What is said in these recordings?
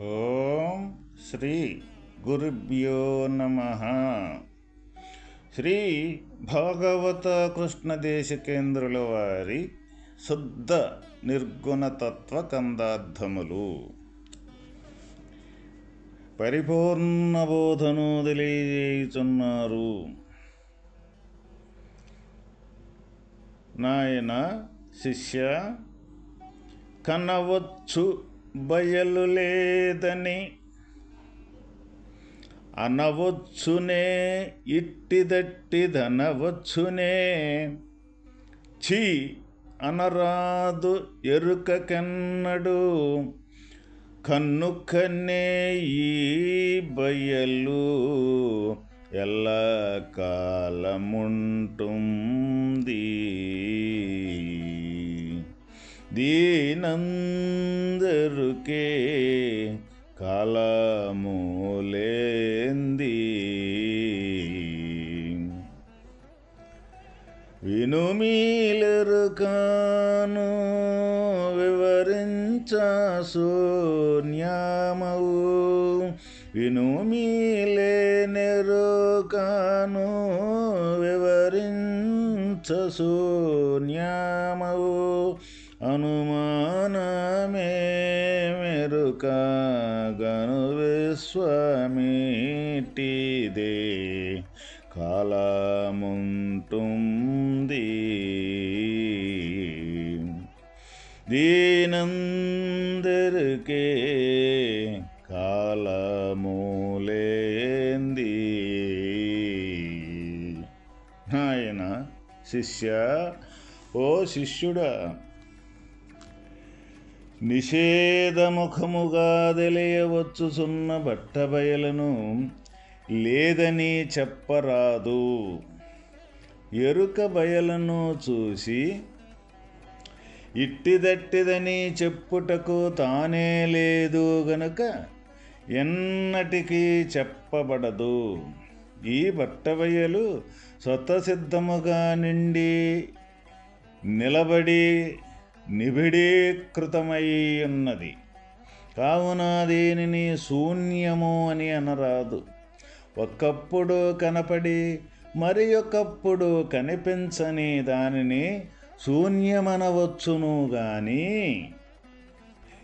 ఓం శ్రీ గురుభ్యో నమ. శ్రీ భాగవత కృష్ణ దేశకేంద్రుల వారి శుద్ధ నిర్గుణతత్వ కందార్థములు. పరిపూర్ణ బోధను తెలియజేయుచున్నారు. నాయన శిష్య కనవచ్చు బయలు లేదని అనవచ్చునే ఇట్టిదట్టిదనవచ్చునే ఛీ అనరాదు ఎరుకకెన్నడు కన్ను కన్నే ఈ బయలు ఎల్ల కాలముంటుంది దీనందరుకే కాలమూలేంది. వినుమీలరుకాను వివరించ శూన్యమవు. వినుమీలే నెరుకాను వివరించ శూన్యమవు. అనుమానమే మెరుక గను విశ్వమిటిదే కాలముంటుంది. దీనందరికే కాలమూలేంది. ఆయన శిష్య ఓ శిష్యుడా నిషేధముఖముగా తెలియవచ్చుచున్న బట్టబయలను లేదని చెప్పరాదు. ఎరుక బయలను చూసి ఇట్టిదట్టిదని చెప్పుటకు తానే లేదు గనుక ఎన్నటికీ చెప్పబడదు. ఈ బట్టబయలు స్వతసిద్ధముగా నిండి నిలబడి నిబిడీకృతమై ఉన్నది కావున దీనిని శూన్యము అని అనరాదు. ఒకప్పుడు కనపడి మరి ఒకప్పుడు కనిపించని దానిని శూన్యమనవచ్చును గాని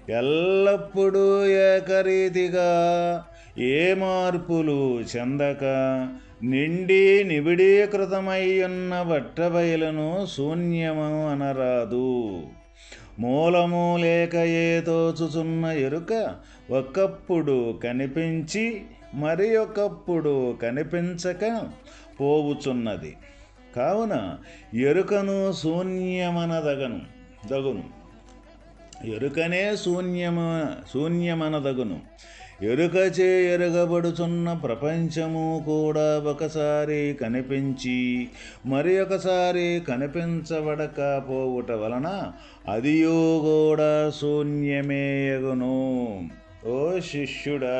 ఎల్లప్పుడూ ఏకరీతిగా ఏ మార్పులు చెందక నిండి నిబిడీకృతమై ఉన్న బట్టబయలను శూన్యము అనరాదు. మూలము లేక ఏ ఎరుక ఒకప్పుడు కనిపించి మరి ఒకప్పుడు కనిపించక పోవుచున్నది. కావున ఎరుకను శూన్యమనదగను దగును. ఎరుకనే శూన్యమ శూన్యమనదగును. ఎరుకచే ఎరగబడుచున్న ప్రపంచము కూడా ఒకసారి కనిపించి మరి ఒకసారి కనిపించబడకపోవుట వలన అదియో కూడా శూన్యమేయగును ఓ శిష్యుడా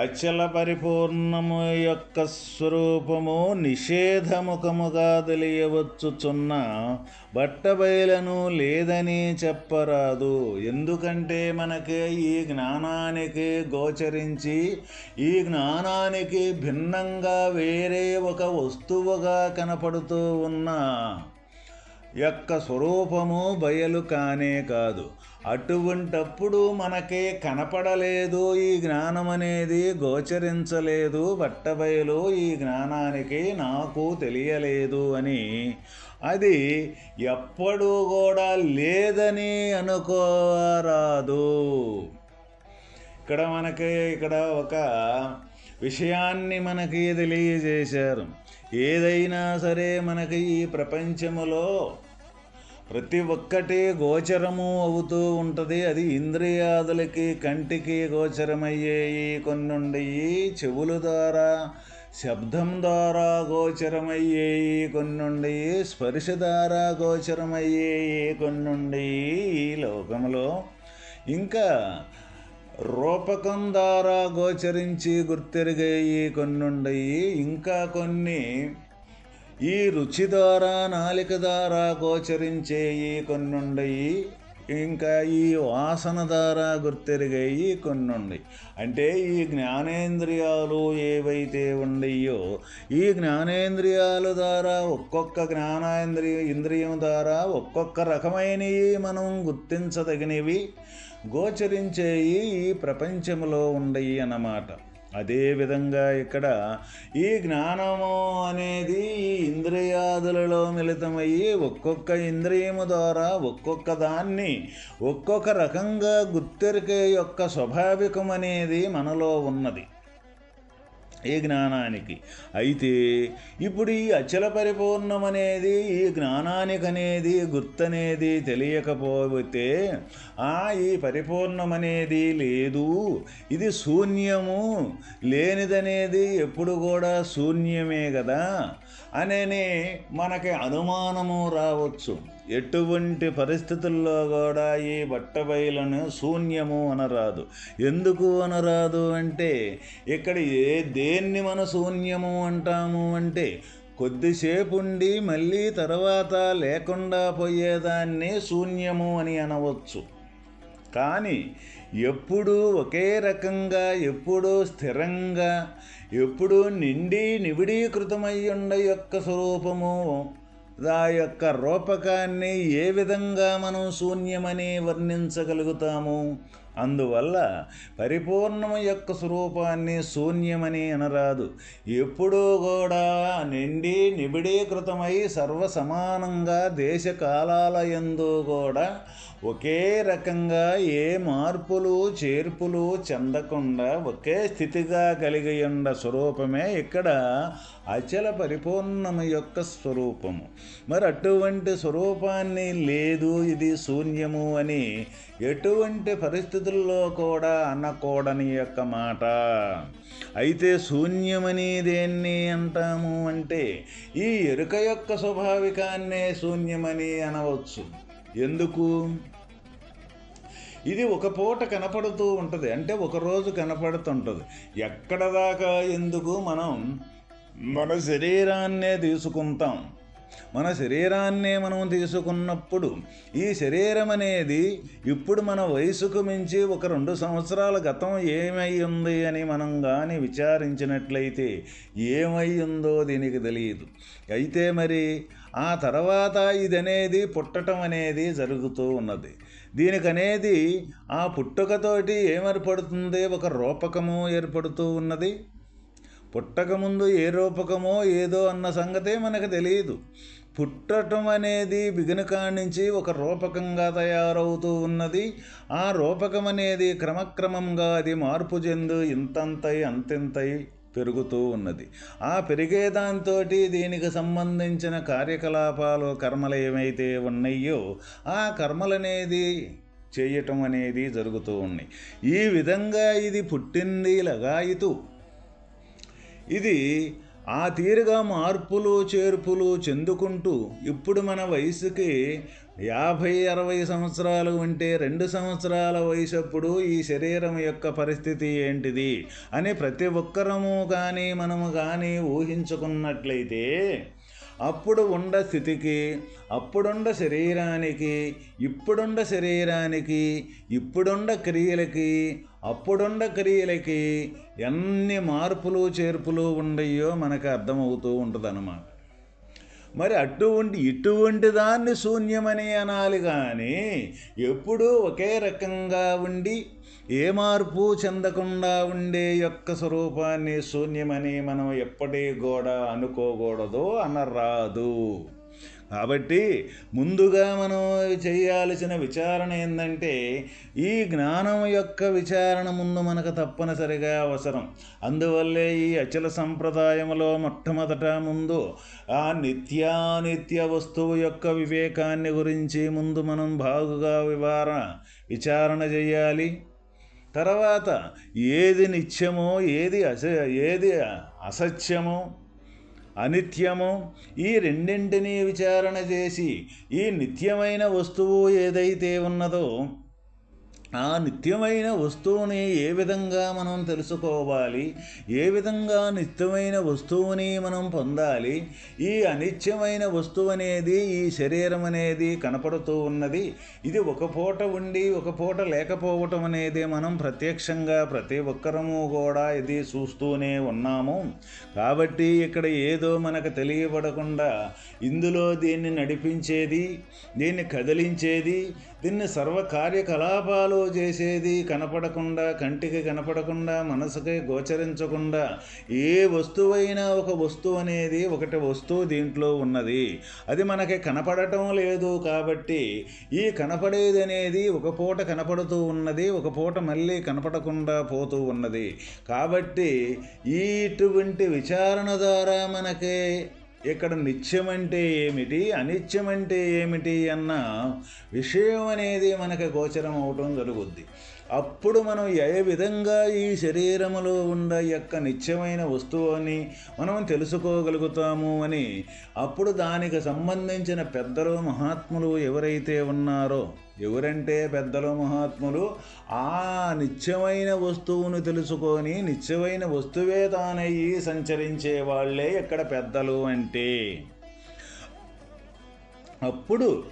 అచల పరిపూర్ణము యొక్క స్వరూపము నిషేధముఖముగా తెలియవచ్చుచున్న బట్టబయలను లేదని చెప్పరాదు. ఎందుకంటే మనకి ఈ జ్ఞానానికి గోచరించి ఈ జ్ఞానానికి భిన్నంగా వేరే ఒక వస్తువుగా కనపడుతూ ఉన్న యొక్క స్వరూపము బయలు కానే కాదు. అటువంటప్పుడు మనకి కనపడలేదు ఈ జ్ఞానం అనేది గోచరించలేదు బట్టబయలు ఈ జ్ఞానానికి నాకు తెలియలేదు అని. అది ఎప్పుడూ కూడా లేదని అనుకోరాదు. ఇక్కడ మనకి ఇక్కడ ఒక విషయాన్ని మనకి తెలియజేశారు. ఏదైనా సరే మనకి ఈ ప్రపంచములో ప్రతి ఒక్కటి గోచరము అవుతూ ఉంటుంది. అది ఇంద్రియాదులకి కంటికి గోచరమయ్యేయి కొన్ని ఉండయి చెవుల ద్వారా శబ్దం ద్వారా గోచరమయ్యేయి కొన్నుండి స్పర్శ ద్వారా గోచరమయ్యేయి కొన్నుండి ఈ లోకంలో ఇంకా రూపకం ద్వారా గోచరించి గుర్తెరిగేయి కొన్నుండయి ఇంకా కొన్ని ఈ రుచి ద్వారా నాలిక ద్వారా గోచరించేయి కొన్నుండయి ఇంకా ఈ వాసన ద్వారా గుర్తెరిగాయి కొన్నుండి. అంటే ఈ జ్ఞానేంద్రియాలు ఏవైతే ఉండయో ఈ జ్ఞానేంద్రియాల ద్వారా ఒక్కొక్క జ్ఞానేంద్రియ ఇంద్రియం ద్వారా ఒక్కొక్క రకమైనవి మనం గుర్తించదగినవి గోచరించేవి ఈ ప్రపంచంలో ఉండయి అన్నమాట అదేవిధంగా ఇక్కడ ఈ జ్ఞానము అనేది ఈ ఇంద్రియాదులలో మిళితమయ్యి ఒక్కొక్క ఇంద్రియము ద్వారా ఒక్కొక్క దాన్ని ఒక్కొక్క రకంగా గుర్తెరికే యొక్క స్వాభావికం అనేది మనలో ఉన్నది. ఈ జ్ఞానానికి? అయితే ఇప్పుడు ఈ అచల పరిపూర్ణమనేది ఈ జ్ఞానానికి అనేది గుర్తనేది తెలియకపోతే ఆ ఈ పరిపూర్ణమనేది లేదు. ఇది శూన్యము. లేనిదనేది ఎప్పుడు కూడా శూన్యమే కదా అనని మనకి అనుమానము రావచ్చు. ఎటువంటి పరిస్థితుల్లో కూడా ఈ బట్టబయలను శూన్యము అనరాదు. ఎందుకు అనరాదు అంటే ఇక్కడ ఏ దేన్ని మన శూన్యము అంటాము అంటే కొద్దిసేపు ఉండి మళ్ళీ తర్వాత లేకుండా పోయేదాన్ని శూన్యము అని అనవచ్చు. కానీ ఎప్పుడూ ఒకే రకంగా ఎప్పుడూ స్థిరంగా ఎప్పుడూ నిండి నివిడీకృతమై ఉండ యొక్క స్వరూపము ఆ యొక్క రూపకాన్ని ఏ విధంగా మనం శూన్యమని వర్ణించగలుగుతాము? అందువల్ల పరిపూర్ణము యొక్క స్వరూపాన్ని శూన్యమని అనరాదు. ఎప్పుడూ కూడా నిండి నిబిడీకృతమై సర్వసమానంగా దేశకాలాలయందు కూడా ఒకే రకంగా ఏ మార్పులు చేర్పులు చెందకుండా ఒకే స్థితిగా కలిగి ఉన్న స్వరూపమే ఇక్కడ అచల పరిపూర్ణము యొక్క స్వరూపము. మరి అటువంటి స్వరూపాన్ని లేదు ఇది శూన్యము అని ఎటువంటి పరిస్థితి పరిస్థితుల్లో కూడా అనకూడని యొక్క మాట. అయితే శూన్యమని దేన్ని అంటాము అంటే ఈ ఎరుక యొక్క స్వాభావికాన్నే శూన్యమని అనవచ్చు. ఎందుకు? ఇది ఒక పూట కనపడుతూ ఉంటుంది. అంటే ఒకరోజు కనపడుతుంటుంది. ఎక్కడ దాకా ఎందుకు మనం మన శరీరాన్నే తీసుకుంటాం? మన శరీరాన్నే మనం తీసుకున్నప్పుడు ఈ శరీరం అనేది ఇప్పుడు మన వయసుకు మించి ఒక రెండు సంవత్సరాల గతం ఏమై ఉంది అని మనం కానీ విచారించినట్లయితే ఏమై ఉందో దీనికి తెలియదు. అయితే మరి ఆ తర్వాత ఇదనేది పుట్టటం అనేది జరుగుతూ ఉన్నది. దీనికనేది ఆ పుట్టుకతోటి ఏమేర్పడుతుంది ఒక రూపకము ఏర్పడుతూ ఉన్నది? పుట్టకముందు ఏ రూపకమో ఏదో అన్న సంగతే మనకు తెలియదు. పుట్టటం అనేది బిగిన నుంచి ఒక రూపకంగా తయారవుతూ ఉన్నది. ఆ రూపకం అనేది క్రమక్రమంగా అది మార్పు చెందు ఇంతంతై అంతింతై పెరుగుతూ ఉన్నది. ఆ పెరిగేదాంతో దీనికి సంబంధించిన కార్యకలాపాలు కర్మలు ఏమైతే ఉన్నాయో ఆ కర్మలనేది చేయటం అనేది జరుగుతూ ఉన్నాయి. ఈ విధంగా ఇది పుట్టింది లగాయితూ ఇది ఆ తీరుగా మార్పులు చేర్పులు చెందుకుంటూ ఇప్పుడు మన వయసుకి యాభై అరవై సంవత్సరాలు ఉంటే రెండు సంవత్సరాల వయసప్పుడు ఈ శరీరం యొక్క పరిస్థితి ఏంటిది అని ప్రతి ఒక్కరము కానీ మనము కానీ ఊహించుకున్నట్లయితే అప్పుడు ఉండ స్థితికి అప్పుడుండ శరీరానికి ఇప్పుడుండ శరీరానికి ఇప్పుడుండ క్రియలకి అప్పుడుండ క్రియలకి ఎన్ని మార్పులు చేర్పులు ఉండయో మనకు అర్థమవుతూ ఉంటుంది అన్నమాట మరి అటువంటి ఇటువంటి దాన్ని శూన్యమని అనాలి కానీ ఎప్పుడూ ఒకే రకంగా ఉండి ఏ మార్పు చెందకుండా ఉండే యొక్క స్వరూపాన్ని శూన్యమని మనం ఎప్పటి కూడా అనుకోకూడదు అనరాదు. కాబట్టి ముందుగా మనం చేయాల్సిన విచారణ ఏంటంటే ఈ జ్ఞానం యొక్క విచారణ ముందు మనకు తప్పనిసరిగా అవసరం. అందువల్లే ఈ అచల సంప్రదాయంలో మొట్టమొదట ముందు ఆ నిత్యానిత్య వస్తువు యొక్క వివేకాన్ని గురించి ముందు మనం బాగుగా వివరణ విచారణ చేయాలి. తర్వాత ఏది నిత్యమో ఏది అస ఏది అసత్యమో అనిత్యము ఈ రెండింటినీ విచారణ చేసి ఈ నిత్యమైన వస్తువు ఏదైతే ఉన్నదో ఆ నిత్యమైన వస్తువుని ఏ విధంగా మనం తెలుసుకోవాలి? ఏ విధంగా నిత్యమైన వస్తువుని మనం పొందాలి? ఈ అనిత్యమైన వస్తువు అనేది ఈ శరీరం అనేది కనపడుతూ ఉన్నది. ఇది ఒక పూట ఉండి ఒక పూట లేకపోవటం అనేది మనం ప్రత్యక్షంగా ప్రతి ఒక్కరము కూడా ఇది చూస్తూనే ఉన్నాము. కాబట్టి ఇక్కడ ఏదో మనకు తెలియబడకుండా ఇందులో దీన్ని నడిపించేది దీన్ని కదిలించేది దీన్ని సర్వ కార్యకలాపాలు చేసేది కనపడకుండా కంటికి కనపడకుండా మనసుకి గోచరించకుండా ఏ వస్తువైనా ఒక వస్తువు అనేది ఒకటి వస్తువు దీంట్లో ఉన్నది. అది మనకి కనపడటం లేదు కాబట్టి ఈ కనపడేది అనేది ఒక పూట కనపడుతూ ఉన్నది ఒక పూట మళ్ళీ కనపడకుండా పోతూ ఉన్నది. కాబట్టి ఈ ఇటువంటి విచారణ ద్వారా మనకి ఇక్కడ నిత్యమంటే ఏమిటి? అనిత్యమంటే ఏమిటి అన్న విషయం అనేది మనకు గోచరం అవటం జరుగుద్ది. అప్పుడు మనం ఏ విధంగా ఈ శరీరములో ఉన్న యొక్క నిత్యమైన వస్తువుని మనం తెలుసుకోగలుగుతాము అని అప్పుడు దానికి సంబంధించిన పెద్దలు మహాత్ములు ఎవరైతే ఉన్నారో ఎవరంటే పెద్దలు మహాత్ములు ఆ నిత్యమైన వస్తువును తెలుసుకొని నిత్యమైన వస్తువే తానయ్యి సంచరించే వాళ్ళే ఇక్కడ పెద్దలు అంటే. అప్పుడు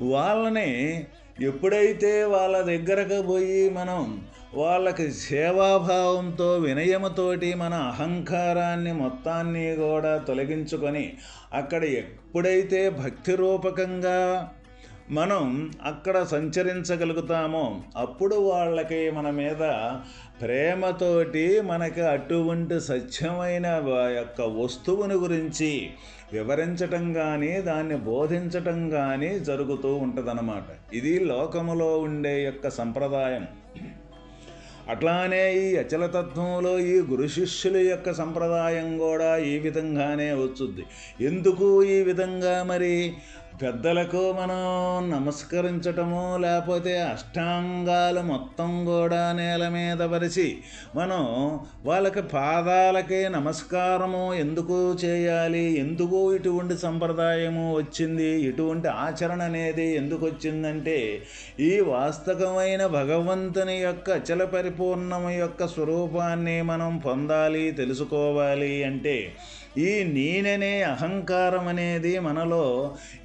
వాళ్ళని ఎప్పుడైతే వాళ్ళ దగ్గరకు పోయి మనం వాళ్ళకి సేవాభావంతో వినయముతోటి మన అహంకారాన్ని మొత్తాన్ని కూడా తొలగించుకొని అక్కడ ఎప్పుడైతే భక్తి రూపకంగా మనం అక్కడ సంచరించగలుగుతామో అప్పుడు వాళ్ళకి మన మీద ప్రేమతోటి మనకి అటువంటి సత్యమైన యొక్క వస్తువుని గురించి వివరించటం కానీ దాన్ని బోధించటం కానీ జరుగుతూ ఉంటుందన్నమాట. ఇది లోకములో ఉండే యొక్క సంప్రదాయం. అట్లానే ఈ అచలతత్వంలో ఈ గురు శిష్యుల యొక్క సంప్రదాయం కూడా ఈ విధంగానే వచ్చుద్ది. ఎందుకు ఈ విధంగా మరి? పెద్దలకు మనం నమస్కరించటము లేకపోతే అష్టాంగాలు మొత్తం కూడా నేల మీద పరిచి మనం వాళ్ళకి పాదాలకే నమస్కారము ఎందుకు చేయాలి? ఎందుకు ఇటువంటి సంప్రదాయము వచ్చింది? ఇటువంటి ఆచరణ అనేది ఎందుకు వచ్చిందంటే ఈ వాస్తవమైన భగవంతుని యొక్క అచల పరిపూర్ణము యొక్క స్వరూపాన్ని మనం పొందాలి తెలుసుకోవాలి అంటే ఈ నేననే అహంకారం అనేది మనలో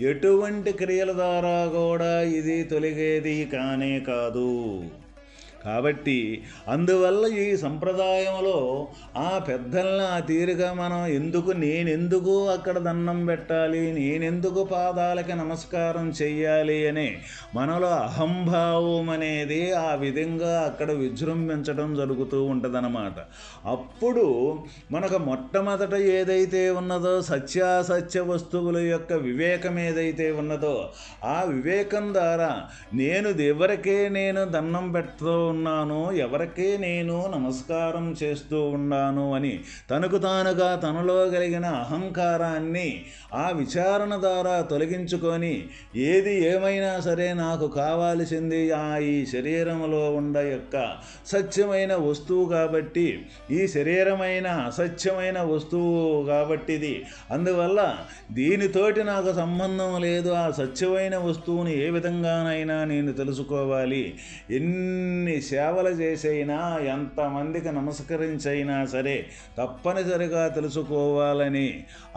ఎటువంటి క్రియల ద్వారా కూడా ఇది తొలగేది కానే కాదు. కాబట్టి అందువల్ల ఈ సంప్రదాయంలో ఆ పెద్దల్ని ఆ తీరుగా మనం ఎందుకు నేనెందుకు అక్కడ దండం పెట్టాలి నేనెందుకు పాదాలకి నమస్కారం చెయ్యాలి అని మనలో అహంభావం అనేది ఆ విధంగా అక్కడ విజృంభించడం జరుగుతూ ఉంటుందన్నమాట. అప్పుడు మనకు మొట్టమొదట ఏదైతే ఉన్నదో సత్యాసత్య వస్తువుల యొక్క వివేకం ఏదైతే ఉన్నదో ఆ వివేకం ద్వారా నేను ఎవరికే నేను దండం పెడుతూ ఉన్నాను ఎవరికే నేను నమస్కారం చేస్తూ ఉన్నాను అని తనకు తానుగా తనలో కలిగిన అహంకారాన్ని ఆ విచారణ ద్వారా తొలగించుకొని ఏది ఏమైనా సరే నాకు కావాల్సింది ఆ ఈ శరీరంలో ఉండ యొక్క సత్యమైన వస్తువు కాబట్టి ఈ శరీరమైన అసత్యమైన వస్తువు కాబట్టిది. అందువల్ల దీనితోటి నాకు సంబంధం లేదు. ఆ సత్యమైన వస్తువుని ఏ విధంగానైనా నేను తెలుసుకోవాలి. ఎన్ని సేవలు చేసైనా ఎంతమందికి నమస్కరించైనా సరే తప్పనిసరిగా తెలుసుకోవాలని.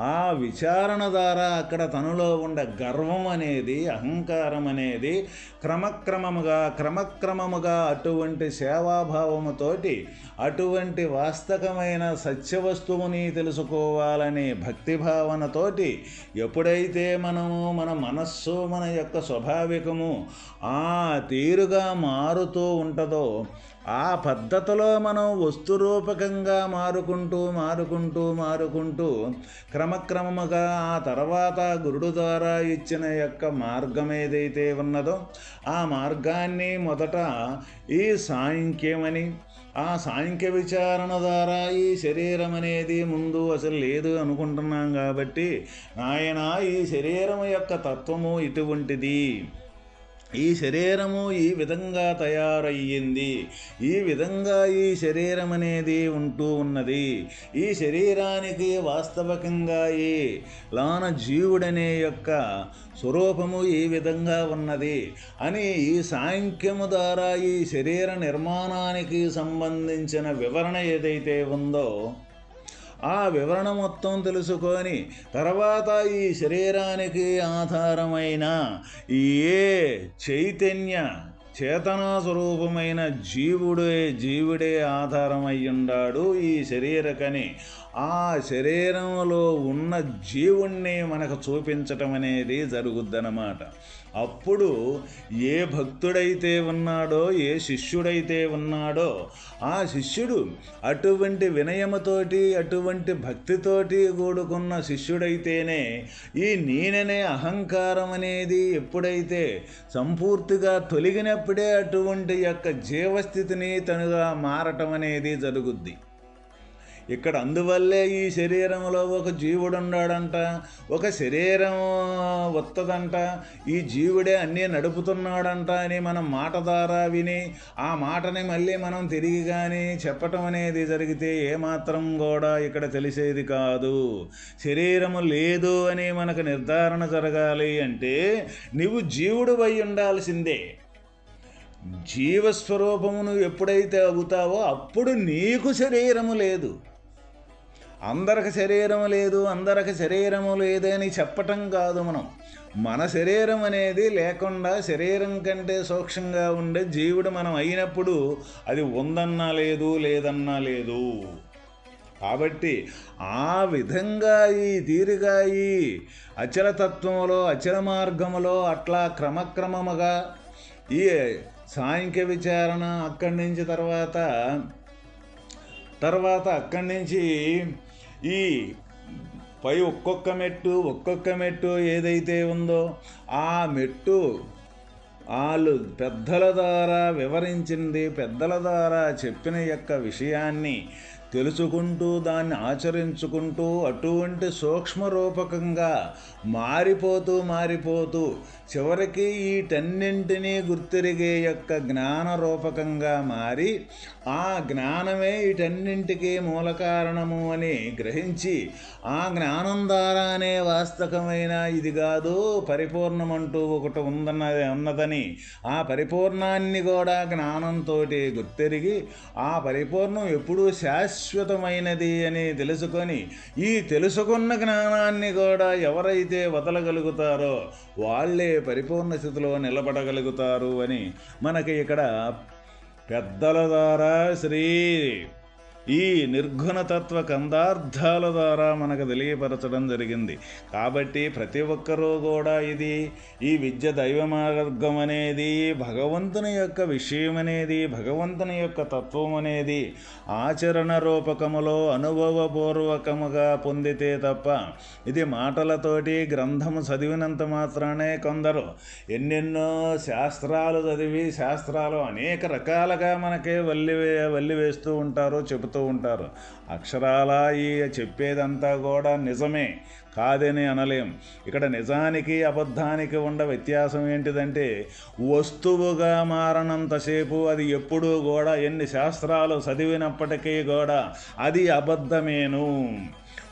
ఆ విచారణ ద్వారా అక్కడ తనలో ఉండే గర్వం అనేది అహంకారం అనేది క్రమక్రమముగా క్రమక్రమముగా అటువంటి సేవాభావముతోటి అటువంటి వాస్తవమైన సత్యవస్తువుని తెలుసుకోవాలని భక్తిభావనతోటి ఎప్పుడైతే మనము మన మనస్సు మన యొక్క స్వాభావికము ఆ తీరుగా మారుతూ ఉంటుందో ఆ పద్ధతిలో మనం వస్తురూపకంగా మారుకుంటూ మారుకుంటూ మారుకుంటూ క్రమక్రమముగా ఆ తర్వాత గురుడు ద్వారా ఇచ్చిన యొక్క మార్గం ఏదైతే ఉన్నదో ఆ మార్గాన్ని మొదట ఈ సాంఖ్యమని ఆ సాంఖ్య విచారణ ద్వారా ఈ శరీరం అనేది ముందు అసలు లేదు అనుకుంటున్నాం కాబట్టి నాయన ఈ శరీరం యొక్క తత్వము ఇటువంటిది. ఈ శరీరము ఈ విధంగా తయారయ్యింది. ఈ విధంగా ఈ శరీరం అనేది ఉంటూ ఉన్నది. ఈ శరీరానికి వాస్తవకంగా ఈ లాన జీవుడనే యొక్క స్వరూపము ఈ విధంగా ఉన్నది అని ఈ సాంఖ్యము ద్వారా ఈ శరీర నిర్మాణానికి సంబంధించిన వివరణ ఏదైతే ఉందో ఆ వివరణ మొత్తం తెలుసుకొని తర్వాత ఈ శరీరానికి ఆధారమైన ఏ చైతన్య చేతనా స్వరూపమైన జీవుడే జీవుడే ఆధారమయ్యుండాడు ఈ శరీరకని. ఆ శరీరంలో ఉన్న జీవుణ్ణి మనకు చూపించటం అనేది జరుగుద్దనమాట అప్పుడు ఏ భక్తుడైతే ఉన్నాడో ఏ శిష్యుడైతే ఉన్నాడో ఆ శిష్యుడు అటువంటి వినయముతోటి అటువంటి భక్తితోటి కూడుకున్న శిష్యుడైతేనే ఈ నేననే అహంకారం అనేది ఎప్పుడైతే సంపూర్తిగా తొలగినప్పుడే అటువంటి యొక్క జీవస్థితిని తనుగా మారటం అనేది జరుగుద్ది. ఇక్కడ అందువల్లే ఈ శరీరంలో ఒక జీవుడు ఉన్నాడంట ఒక శరీరం వత్తదంట. ఈ జీవుడే అన్నీ నడుపుతున్నాడంట అని మనం మాట ద్వారా విని ఆ మాటని మళ్ళీ మనం తిరిగి కానీ చెప్పటం అనేది జరిగితే ఏమాత్రం కూడా ఇక్కడ తెలిసేది కాదు. శరీరము లేదు అని మనకు నిర్ధారణ జరగాలి అంటే నువ్వు జీవుడు అయి ఉండాల్సిందే. జీవస్వరూపమును ఎప్పుడైతే అవుతావో అప్పుడు నీకు శరీరము లేదు. అందరికి శరీరం లేదు అందరికి శరీరము లేదని చెప్పటం కాదు మనం. మన శరీరం అనేది లేకుండా శరీరం కంటే సూక్ష్మంగా ఉండే జీవుడు మనం అయినప్పుడు అది ఉందన్నా లేదు లేదన్నా లేదు. కాబట్టి ఆ విధంగా ఈ తీరుగా ఈ అచలతత్వంలో అచల మార్గములో అట్లా క్రమక్రమముగా ఈ సాంఖ్య విచారణ అక్కడి నుంచి తర్వాత తర్వాత అక్కడి నుంచి ఈ పై ఒక్కొక్క మెట్టు ఒక్కొక్క మెట్టు ఏదైతే ఉందో ఆ మెట్టు వాళ్ళు పెద్దల ద్వారా వివరించింది పెద్దల ద్వారా చెప్పిన యొక్క విషయాన్ని తెలుసుకుంటూ దాన్ని ఆచరించుకుంటూ అటువంటి సూక్ష్మ రూపకంగా మారిపోతూ మారిపోతూ చివరికి వీటన్నింటినీ గుర్తిరిగే యొక్క జ్ఞాన రూపకంగా మారి ఆ జ్ఞానమే వీటన్నింటికి మూల కారణము అని గ్రహించి ఆ జ్ఞానం ద్వారానే వాస్తవమైన ఇది కాదు పరిపూర్ణమంటూ ఒకటి ఉందన్నది ఉన్నదని ఆ పరిపూర్ణాన్ని కూడా జ్ఞానంతో గుర్తెరిగి ఆ పరిపూర్ణం ఎప్పుడూ శాశ్వతమైనది అని తెలుసుకొని ఈ తెలుసుకున్న జ్ఞానాన్ని కూడా ఎవరైతే వదలగలుగుతారో వాళ్ళే పరిపూర్ణ స్థితిలో నిలబడగలుగుతారు అని మనకి ఇక్కడ పెద్దల ద్వారా శ్రీ ఈ నిర్గుణతత్వ కందార్థాల ద్వారా మనకు తెలియపరచడం జరిగింది. కాబట్టి ప్రతి ఒక్కరూ కూడా ఇది ఈ విద్య దైవ మార్గం అనేది భగవంతుని యొక్క విషయం అనేది భగవంతుని యొక్క తత్వం అనేది ఆచరణ రూపకములో అనుభవపూర్వకముగా పొందితే తప్ప ఇది మాటలతోటి గ్రంథము చదివినంత మాత్రానే కొందరు. ఎన్నెన్నో శాస్త్రాలు చదివి శాస్త్రాలు అనేక రకాలుగా మనకే వల్లి వల్లి వేస్తూ ఉంటారు చెబుతూ చెబుతూ ఉంటారు. అక్షరాల ఈ చెప్పేదంతా కూడా నిజమే కాదని అనలేం. ఇక్కడ నిజానికి అబద్ధానికి ఉన్న వ్యత్యాసం ఏంటిదంటే వస్తువుగా మారనంతసేపు అది ఎప్పుడూ కూడా ఎన్ని శాస్త్రాలు చదివినప్పటికీ కూడా అది అబద్ధమేను.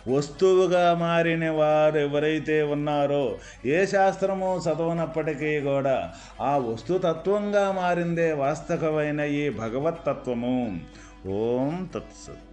వస్తువుగా మారిన వారు ఎవరైతే ఉన్నారో ఏ శాస్త్రము చదవనప్పటికీ కూడా ఆ వస్తుతత్వంగా మారిందే వాస్తవమైన ఈ భగవతత్వము ఓం తత్సత్